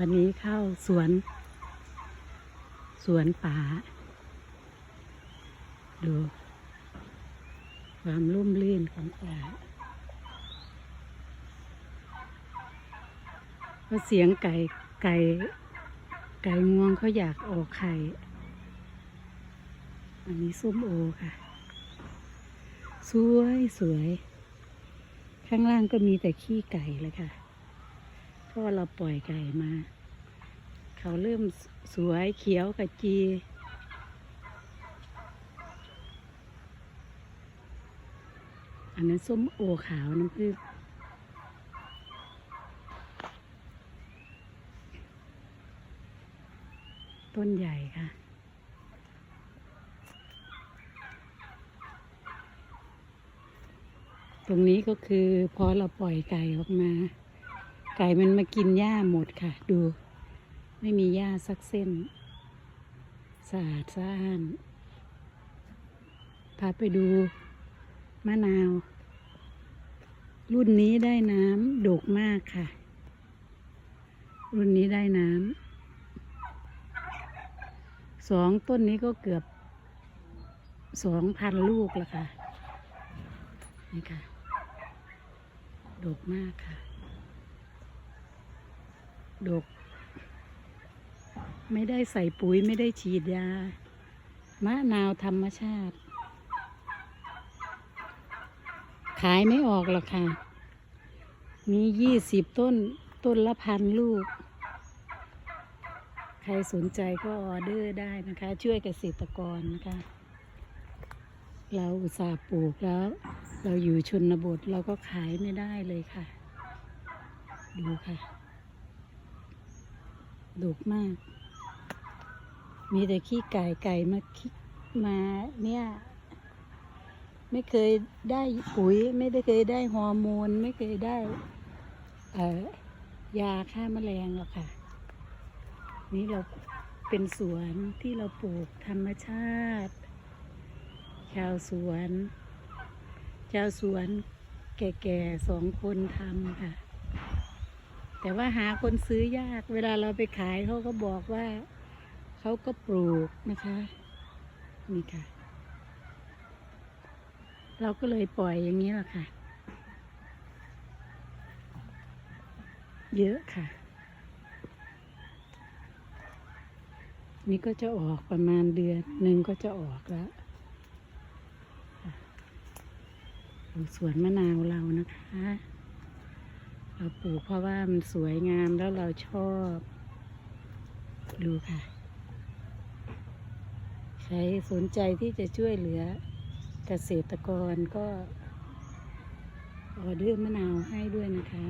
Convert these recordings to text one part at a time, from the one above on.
วันนี้เข้าสวน สวนป่า ดู ความร่มรื่นของป่าก็เสียงไก่ไก่ ไก่งวงเขาอยากออกไข่ อันนี้ส้มโอค่ะ สวยสวย ข้างล่างก็มีแต่ขี้ไก่เลยค่ะ ราะว่าเราปล่อยไก่มา เขาเริ่มสวยเขียวขจีอันนั้นส้มโอขาวน้ำผึ้งต้นใหญ่ค่ะตรงนี้ก็คือพอเราปล่อยไก่ออกมา ไก่มันมากินหญ้าหมดค่ะ ดู ไม่มีหญ้าสักเส้นสะอาดสะอ้านพาไปดูมะนาว รุ่นนี้ได้น้ำดกมากค่ะ รุ่นนี้ได้น้ำสองต้นนี้ก็เกือบสองพันลูกแล้วค่ะ นี่ค่ะ ดกมากค่ะ ดก ไม่ได้ใส่ปุ๋ยไม่ได้ฉีดยา มะนาวธรรมชาติ ขายไม่ออกหรอกค่ะ มียี่สิบต้นต้นละพันลูก ใครสนใจก็ออเดอร์ได้นะคะ ช่วยเกษตรกรนะคะ เราอุตส่าห์ปลูกแล้ว เราอยู่ชนบทเราก็ขายไม่ได้เลยค่ะ ดูค่ะ ดกมาก มีแต่ขี้ไก่ไก่มาขี้มาเนี่ย ไม่เคยได้ปุ๋ย ไม่ได้เคยได้ฮอร์โมน ไม่เคยได้เอ่อยาฆ่าแมลงหรอกค่ะ นี่เราเป็นสวนที่เราปลูกธรรมชาติ ชาวสวน ชาวสวนแก่ๆสองคนทำค่ะ แต่ว่าหาคนซื้อยาก เวลาเราไปขายเขาก็บอกว่าเขาก็ปลูกนะคะ นี่ค่ะ เราก็เลยปล่อยอย่างนี้แหละค่ะ เยอะค่ะ นี่ก็จะออกประมาณเดือนหนึ่งก็จะออกแล้วสวนมะนาวเรานะคะ เราปลูกเพราะว่ามันสวยงามแล้วเราชอบ ดูค่ะ ใครสนใจที่จะช่วยเหลือเกษตรกรก็ออเดอร์มะนาวให้ด้วยนะคะ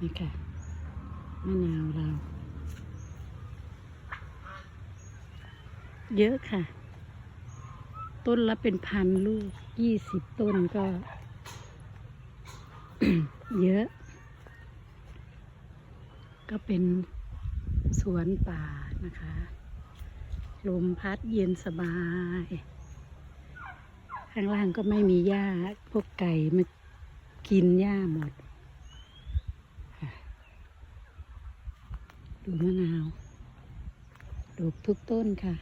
นี่ค่ะ มะนาวเรา เยอะค่ะ ต้นละเป็นพันลูกยี่สิบต้นก็ เยอะ ก็เป็นสวนป่านะคะ ลมพัดเย็นสบาย ข้างล่างก็ไม่มีหญ้า พวกไก่มากินหญ้าหมด ดูมะนาวดกทุกต้นค่ะ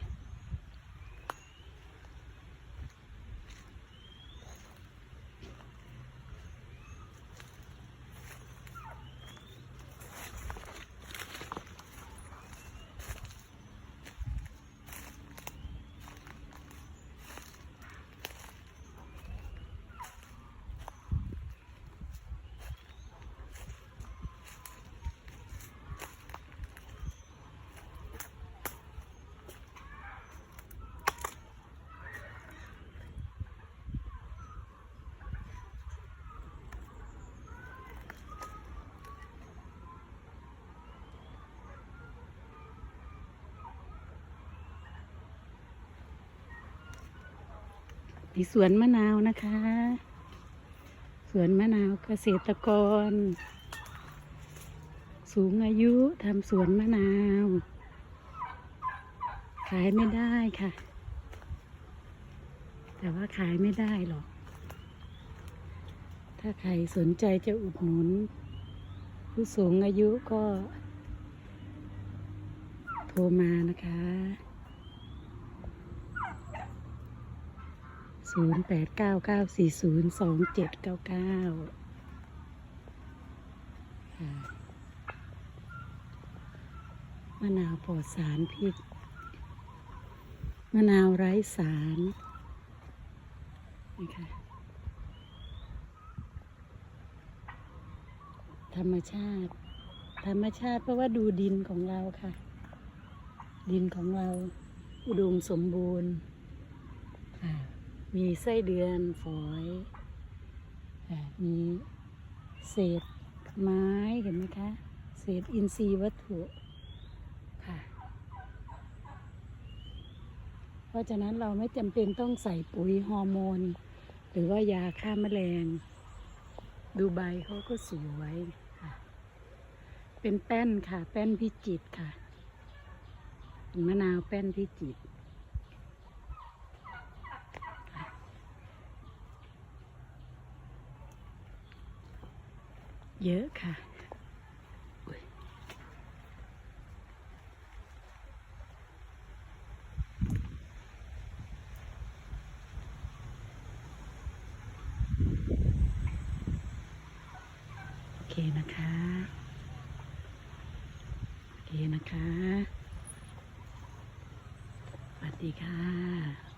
มีสวนมะนาวนะคะ สวนมะนาวเกษตรกร สูงอายุทำสวนมะนาว ขายไม่ได้ค่ะ แต่ว่าขายไม่ได้หรอก ถ้าใครสนใจจะอุดหนุน ผู้สูงอายุก็ โทรมานะคะ ศูนย์แปดเก้าเก้าสี่ศูนย์สองเจ็ดเก้าเก้ามะนาวปลอดสารพิษ มะนาวไร้สารนะคะธรรมชาติ ธรรมชาติเพราะว่าดูดินของเราค่ะ ดินของเรา อุดมสมบูรณ์ค่ะ มีไส้เดือนฝอยมีเศษไม้เห็นไหมคะ เศษอินทรีย์วัตถุค่ะ เพราะฉะนั้นเราไม่จำเป็นต้องใส่ปุ๋ยฮอร์โมน หรือว่ายาฆ่าแมลง ดูใบเขาก็สวยค่ะ เป็นแป้นค่ะ แป้นพิจิตค่ะ มะนาวแป้นพิจิตร เยอะค่ะโอเคนะคะ โอเคนะคะ สวัสดีค่ะ